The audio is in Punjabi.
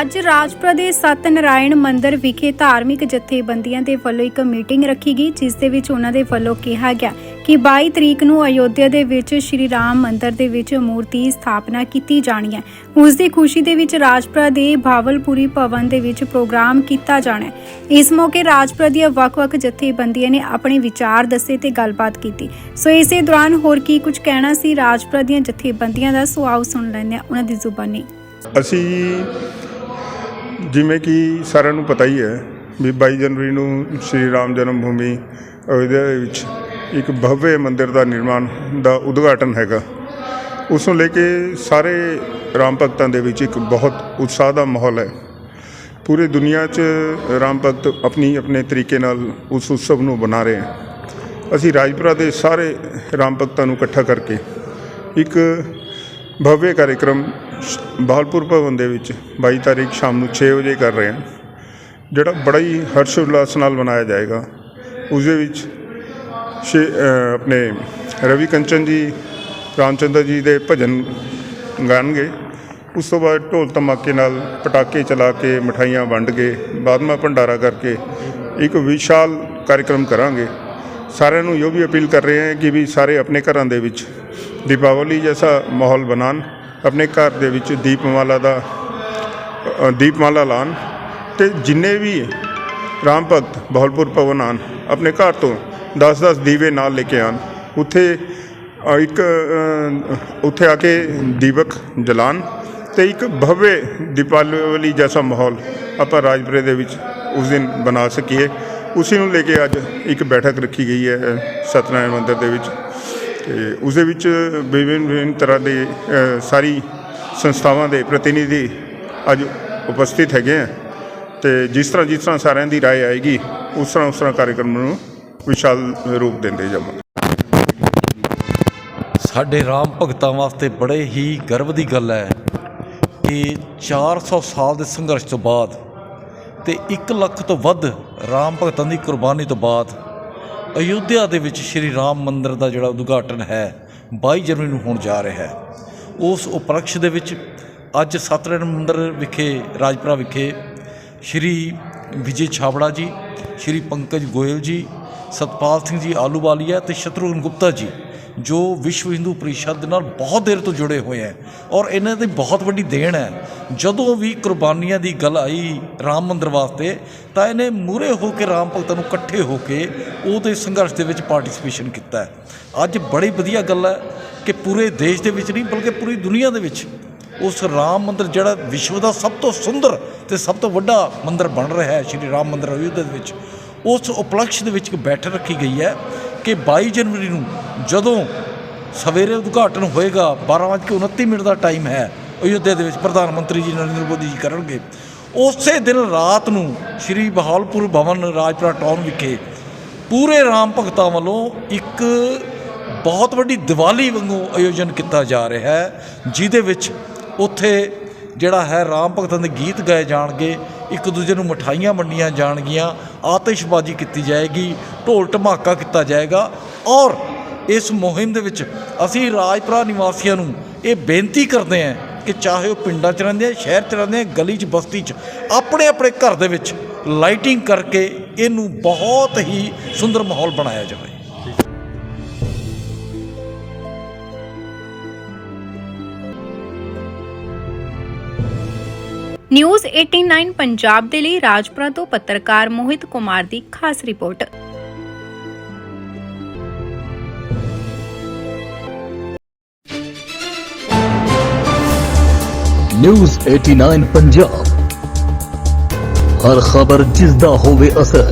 ਅੱਜ ਰਾਜਪੁਰਾ ਦੇ ਸਤ ਨਾਰਾਇਣ ਮੰਦਿਰ ਵਿਖੇ ਧਾਰਮਿਕ ਜਥੇਬੰਦੀਆਂ ਦੇ ਵੱਲੋਂ ਇੱਕ ਮੀਟਿੰਗ ਰੱਖੀ ਗਈ, ਜਿਸ ਦੇ ਵਿੱਚ ਉਹਨਾਂ ਦੇ ਵੱਲੋਂ ਕਿਹਾ ਗਿਆ ਕਿ 22 ਤਰੀਕ ਨੂੰ ਅਯੋਧਿਆ ਦੇ ਵਿੱਚ ਸ਼੍ਰੀ ਰਾਮ ਮੰਦਿਰ ਦੇ ਵਿੱਚ ਮੂਰਤੀ ਸਥਾਪਨਾ ਕੀਤੀ ਜਾਣੀ ਹੈ। ਉਸ ਦੀ ਖੁਸ਼ੀ ਦੇ ਵਿੱਚ ਰਾਜਪੁਰਾ ਦੇ ਭਾਵਲਪੁਰੀ ਭਵਨ ਦੇ ਵਿੱਚ ਪ੍ਰੋਗਰਾਮ ਕੀਤਾ ਜਾਣਾ ਹੈ। ਇਸ ਮੌਕੇ ਰਾਜਪੁਰਾ ਦੀਆਂ ਵੱਖ-ਵੱਖ ਜਥੇਬੰਦੀਆਂ ਨੇ ਆਪਣੇ ਵਿਚਾਰ ਦੱਸੇ ਤੇ ਗੱਲਬਾਤ ਕੀਤੀ। ਸੋ ਇਸੇ ਦੌਰਾਨ ਹੋਰ ਕੀ ਕੁਝ ਕਹਿਣਾ ਸੀ? ਰਾਜਪੁਰਾ ਦੀਆਂ ਜਥੇਬੰਦੀਆਂ ਦਾ ਸੋ ਆਓ ਸੁਣ ਲੈਂਦੇ ਹਾਂ। ਉਹਨਾਂ ਦੀ ਜ਼ੁਬਾਨੀ। ਅਸੀਂ ਜਿਵੇਂ ਕਿ ਸਾਰਿਆਂ ਨੂੰ ਪਤਾ ਹੀ ਹੈ ਵੀ 22 ਜਨਵਰੀ ਨੂੰ ਸ਼੍ਰੀ ਰਾਮ ਜਨਮ ਭੂਮੀ ਅਯੋਧਿਆ ਦੇ ਵਿੱਚ ਇੱਕ ਭਵਯ ਮੰਦਿਰ ਦਾ ਨਿਰਮਾਣ ਦਾ ਉਦਘਾਟਨ ਹੈਗਾ। ਉਸ ਨੂੰ ਲੈ ਕੇ ਸਾਰੇ ਰਾਮ ਭਗਤਾਂ ਦੇ ਵਿੱਚ ਇੱਕ ਬਹੁਤ ਉਤਸ਼ਾਹ ਦਾ ਮਾਹੌਲ ਹੈ। ਪੂਰੀ ਦੁਨੀਆ 'ਚ ਰਾਮ ਭਗਤ ਆਪਣੀ ਆਪਣੇ ਤਰੀਕੇ ਨਾਲ ਉਸ ਉਤਸਵ ਨੂੰ ਬਣਾ ਰਹੇ ਹਨ ਅਸੀਂ ਰਾਜਪੁਰਾ ਦੇ ਸਾਰੇ ਰਾਮ ਭਗਤਾਂ ਨੂੰ ਇਕੱਠਾ ਕਰਕੇ ਇੱਕ ਭਵਯ ਕਾਰਜਕ੍ਰਮ ਬਹਾਲਪੁਰ ਭਵਨ ਦੇ ਵਿੱਚ 22 ਤਾਰੀਖ ਸ਼ਾਮ ਨੂੰ 6 ਵਜੇ ਕਰ ਰਹੇ ਹਾਂ। ਜਿਹੜਾ ਬੜਾ ਹੀ ਹਰਸ਼ ਉਲਾਸ ਨਾਲ ਮਨਾਇਆ ਜਾਏਗਾ ਉਸ ਦੇ ਵਿੱਚ ਸ਼ੇ ਆਪਣੇ ਰਵੀ ਕੰਚਨ ਜੀ, ਰਾਮਚੰਦਰ ਜੀ ਦੇ ਭਜਨ ਗਾਣਗੇ। ਉਸ ਤੋਂ ਬਾਅਦ ਢੋਲ ਧਮਾਕੇ ਨਾਲ ਪਟਾਕੇ ਚਲਾ ਕੇ, ਮਠਾਈਆਂ ਵੰਡ ਕੇ, ਬਾਦਮਾ ਭੰਡਾਰਾ ਕਰਕੇ ਇੱਕ ਵਿਸ਼ਾਲ ਕਾਰਜਕ੍ਰਮ ਕਰਾਂਗੇ। ਸਾਰਿਆਂ ਨੂੰ ਇਹ ਵੀ ਅਪੀਲ ਕਰ ਰਹੇ ਹਾਂ ਕਿ ਵੀ ਸਾਰੇ ਆਪਣੇ ਘਰਾਂ ਦੇ ਵਿੱਚ ਦੀਪਾਵਲੀ ਜੈਸਾ ਮਾਹੌਲ ਬਣਾਉਣ। ਆਪਣੇ ਘਰ ਦੇ ਵਿੱਚ ਦੀਪਮਾਲਾ ਦਾ ਦੀਪਮਾਲਾ ਲਾਉਣ ਤੇ ਜਿੰਨੇ ਵੀ ਰਾਮ ਭਗਤ ਬਹਲਪੁਰ ਭਵਨ ਆਉਣ ਆਪਣੇ ਘਰ ਤੋਂ 10-10 ਦੀਵੇ ਨਾਲ ਲੈ ਕੇ ਆਉਣ ਉੱਥੇ ਇੱਕ ਉੱਥੇ ਆ ਕੇ ਦੀਪਕ ਜਲਾਉਣ ਤੇ ਇੱਕ ਭਵਯ ਦੀਪਾਵਲੀ ਜੈਸਾ ਮਾਹੌਲ ਆਪਾਂ ਰਾਜਪੁਰੇ ਦੇ ਵਿੱਚ ਉਸ ਦਿਨ ਬਣਾ ਸਕੀਏ। ਉਸੇ ਨੂੰ ਲੈ ਕੇ ਅੱਜ ਇੱਕ ਬੈਠਕ ਰੱਖੀ ਗਈ ਹੈ, ਸਤਨਾਰਾਇਣ ਮੰਦਿਰ ਦੇ ਵਿੱਚ। ਤੇ ਉਸ ਦੇ ਵਿੱਚ ਵਿਭਿੰਨ ਵਿਭਿੰਨ ਤਰ੍ਹਾਂ ਦੇ ਅ, ਸਾਰੀ ਸੰਸਥਾਵਾਂ ਦੇ ਪ੍ਰਤੀਨਿਧੀ ਅੱਜ ਉਪਸਥਿਤ ਹੈਗੇ ਆ ਤੇ ਜਿਸ ਤਰ੍ਹਾਂ ਜਿਸ ਤਰ੍ਹਾਂ ਸਾਰਿਆਂ ਦੀ رائے ਆਏਗੀ ਉਸ ਤਰ੍ਹਾਂ ਉਸ ਤਰ੍ਹਾਂ ਕਾਰਜਕ੍ਰਮ ਨੂੰ ਵਿਸ਼ਾਲ ਰੂਪ ਦਿੰਦੇ ਜਾਵਾਂਗੇ ਸਾਡੇ ਰਾਮ ਭਗਤਾਂ ਵਾਸਤੇ ਬੜੇ ਹੀ ਗਰਵ ਦੀ ਗੱਲ ਹੈ ਕਿ 400 ਸਾਲ ਦੇ ਸੰਘਰਸ਼ ਤੋਂ ਬਾਅਦ ਤੇ 1 ਲੱਖ ਤੋਂ ਵੱਧ ਰਾਮ ਭਗਤਾਂ ਦੀ ਕੁਰਬਾਨੀ ਤੋਂ ਬਾਅਦ ਅਯੁੱਧਿਆ ਦੇ ਵਿੱਚ ਸ਼੍ਰੀ ਰਾਮ ਮੰਦਿਰ ਦਾ ਜਿਹੜਾ ਉਦਘਾਟਨ ਹੈ 22 ਜਨਵਰੀ ਨੂੰ ਹੋਣ ਜਾ ਰਿਹਾ ਹੈ। ਉਸ ਉਪਲਕਸ਼ ਦੇ ਵਿੱਚ ਅੱਜ ਸਤਨਾਰਾਇਣ ਮੰਦਿਰ ਵਿਖੇ, ਰਾਜਪੁਰਾ ਵਿਖੇ ਸ਼੍ਰੀ ਵਿਜੇ ਛਾਬੜਾ ਜੀ, ਸ਼੍ਰੀ ਪੰਕਜ ਗੋਇਲ ਜੀ, ਸਤਪਾਲ ਸਿੰਘ ਜੀ ਆਲੂਵਾਲੀਆ ਤੇ ਸ਼ਤਰੂਘਨ ਗੁਪਤਾ ਜੀ ਜੋ ਵਿਸ਼ਵ ਹਿੰਦੂ ਪਰਿਸ਼ਦ ਦੇ ਨਾਲ ਬਹੁਤ ਦੇਰ ਤੋਂ ਜੁੜੇ ਹੋਏ ਹੈ ਔਰ ਇਹਨਾਂ ਦੀ ਬਹੁਤ ਵੱਡੀ ਦੇਣ ਹੈ। ਜਦੋਂ ਵੀ ਕੁਰਬਾਨੀਆਂ ਦੀ ਗੱਲ ਆਈ ਰਾਮ ਮੰਦਰ ਵਾਸਤੇ, ਤਾਂ ਇਹਨੇ ਮੂਰੇ ਹੋ ਕੇ ਰਾਮ ਭਗਤਾਂ ਨੂੰ ਇਕੱਠੇ ਹੋ ਕੇ ਉਹਦੇ ਸੰਘਰਸ਼ ਦੇ ਵਿੱਚ ਪਾਰਟਿਸਿਪੇਸ਼ਨ ਕੀਤਾ ਅੱਜ ਬੜੀ ਵਧੀਆ ਗੱਲ ਹੈ ਕਿ ਪੂਰੇ ਦੇਸ਼ ਦੇ ਵਿੱਚ ਨਹੀਂ, ਬਲਕਿ ਪੂਰੀ ਦੁਨੀਆ ਦੇ ਵਿੱਚ ਉਸ ਰਾਮ ਮੰਦਰ ਜਿਹੜਾ ਵਿਸ਼ਵ ਦਾ ਸਭ ਤੋਂ ਸੁੰਦਰ ਤੇ ਸਭ ਤੋਂ ਵੱਡਾ ਮੰਦਰ ਬਣ ਰਿਹਾ ਹੈ, ਸ਼੍ਰੀ ਰਾਮ ਮੰਦਰ ਅਯੁੱਧਿਆ ਦੇ ਵਿੱਚ, ਉਸ ਉਪਲਕਸ਼ ਦੇ ਵਿੱਚ ਇੱਕ ਬੈਠਕ ਰੱਖੀ ਗਈ ਹੈ। ਕਿ 22 ਜਨਵਰੀ ਨੂੰ ਜਦੋਂ ਸਵੇਰੇ ਉਦਘਾਟਨ ਹੋਏਗਾ 12:29 ਮਿੰਟ ਦਾ ਟਾਈਮ ਹੈ, ਅਯੁੱਧਿਆ ਦੇ ਵਿੱਚ ਪ੍ਰਧਾਨ ਮੰਤਰੀ ਜੀ ਨਰਿੰਦਰ ਮੋਦੀ ਜੀ ਕਰਨਗੇ। ਉਸੇ ਦਿਨ ਰਾਤ ਨੂੰ ਸ਼੍ਰੀ ਬਹਾਲਪੁਰ ਭਵਨ ਰਾਜਪੁਰਾ ਟਾਊਨ ਵਿਖੇ ਪੂਰੇ ਰਾਮ ਭਗਤਾਂ ਵੱਲੋਂ ਇੱਕ ਬਹੁਤ ਵੱਡੀ ਦੀਵਾਲੀ ਵਾਂਗੂ ਆਯੋਜਨ ਕੀਤਾ ਜਾ ਰਿਹਾ ਹੈ, ਜਿਹਦੇ ਵਿੱਚ ਉੱਥੇ ਜਿਹੜਾ ਹੈ ਰਾਮ ਭਗਤਾਂ ਦੇ ਗੀਤ ਗਾਏ ਜਾਣਗੇ। ਇੱਕ ਦੂਜੇ ਨੂੰ ਮਠਾਈਆਂ ਵੰਡੀਆਂ ਜਾਣਗੀਆਂ, ਆਤਿਸ਼ਬਾਜ਼ੀ ਕੀਤੀ ਜਾਏਗੀ, ਢੋਲ ਢਮਾਕਾ ਕੀਤਾ ਜਾਏਗਾ ਔਰ ਇਸ ਮੁਹਿੰਮ ਦੇ ਵਿੱਚ ਅਸੀਂ ਰਾਜਪੁਰਾ ਨਿਵਾਸੀਆਂ ਨੂੰ ਇਹ ਬੇਨਤੀ ਕਰਦੇ ਹਾਂ ਕਿ ਚਾਹੇ ਉਹ ਪਿੰਡਾਂ 'ਚ ਰਹਿੰਦੇ ਆ, ਸ਼ਹਿਰ 'ਚ ਰਹਿੰਦੇ ਆ, ਗਲੀ 'ਚ, ਬਸਤੀ 'ਚ ਆਪਣੇ ਆਪਣੇ ਘਰ ਦੇ ਵਿੱਚ ਲਾਈਟਿੰਗ ਕਰਕੇ ਇਹਨੂੰ ਬਹੁਤ ਹੀ ਸੁੰਦਰ ਮਾਹੌਲ ਬਣਾਇਆ ਜਾਵੇ। ਨਿਊਜ਼ 89 ਪੰਜਾਬ ਦੇ ਲਈ ਰਾਜਪੁਰਾ ਤੋਂ ਪੱਤਰਕਾਰ ਮੋਹਿਤ ਕੁਮਾਰ ਦੀ ਖਾਸ ਰਿਪੋਰਟ ਨਿਊਜ਼ 89 ਪੰਜਾਬ ਹਰ ਖਬਰ ਜਿਸ ਦਾ ਹੋਵੇ ਅਸਰ